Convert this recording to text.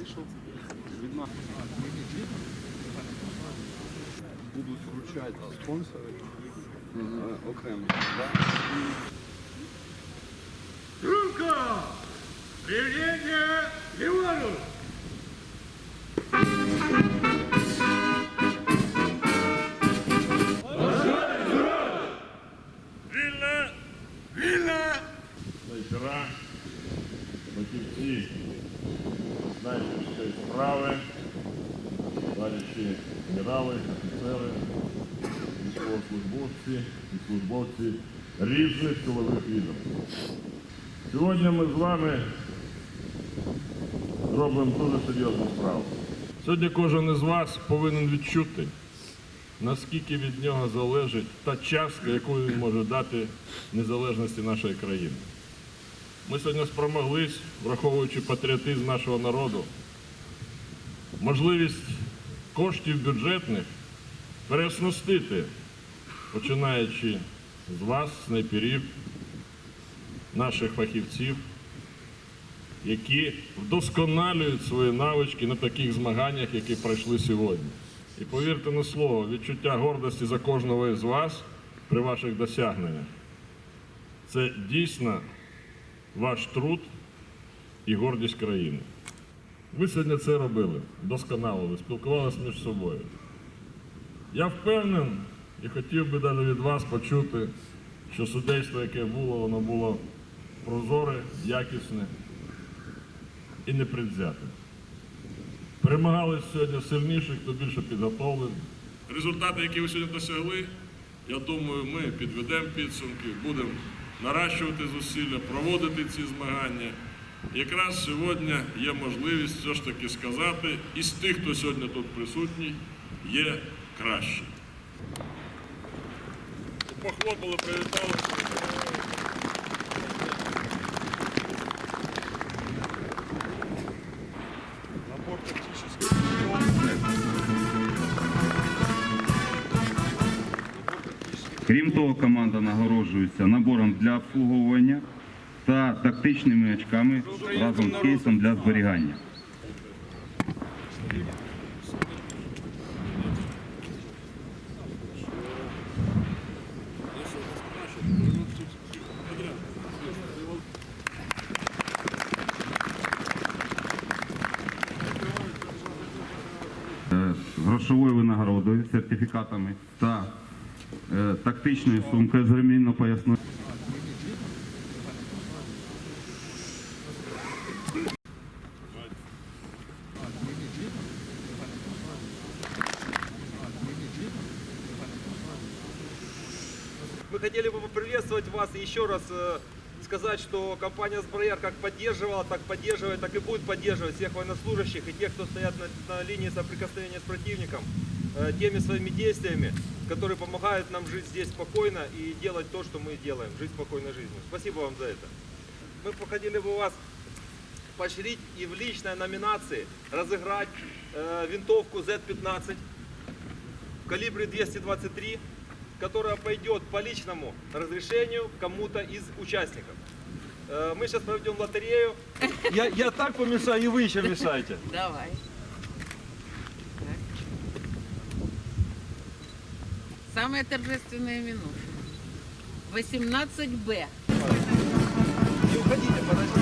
вийшов від нас. Будуть вручати спонсори е, окремо. Да? Громко! Приведение Леону! Вільно! Вільно! Справи, товариші генерали, офіцери, військовослужбовці і службовці різних силових відомств. Сьогодні ми з вами зробимо дуже серйозну справу. Сьогодні кожен із вас повинен відчути, наскільки від нього залежить та частка, яку він може дати незалежності нашої країни. Ми сьогодні спромоглись, враховуючи патріотизм нашого народу, можливість коштів бюджетних переоснастити, починаючи з вас, снайперів, наших фахівців, які вдосконалюють свої навички на таких змаганнях, які пройшли сьогодні. І повірте на слово, відчуття гордості за кожного із вас при ваших досягненнях. Це дійсно ваш труд і гордість країни. Ви сьогодні це робили, досконалили, спілкувалися між собою. Я впевнений і хотів би навіть від вас почути, що судейство, яке було, воно було прозоре, якісне і непредвзяте. Перемагали сьогодні сильніших, хто більше підготовлений. Результати, які ви сьогодні досягли, я думаю, ми підведемо підсумки, будемо наращувати зусилля, проводити ці змагання. Якраз сьогодні є можливість все ж таки сказати, із тих, хто сьогодні тут присутній, є краще. Похлопали, привітали. Крім того, команда нагороджується набором для обслуговування та тактичними очками разом з кейсом для зберігання. Грошовою винагородою, сертифікатами та е, тактичною сумкою з ремінно поясною. Мы хотели бы поприветствовать вас и еще раз э, сказать, что компания «Сброяр» как поддерживала, так поддерживает, так и будет поддерживать всех военнослужащих и тех, кто стоят на, на линии соприкосновения с противником, э, теми своими действиями, которые помогают нам жить здесь спокойно и делать то, что мы делаем, жить спокойной жизнью. Спасибо вам за это. Мы хотели бы вас поощрить и в личной номинации разыграть э, винтовку Z15 в калибре 223, которая пойдет по личному разрешению кому-то из участников. Э, мы сейчас проведем лотерею. Я, я так помешаю, и вы еще мешаете. Давай. Самая торжественная минута. 18Б. Не уходите, подождите.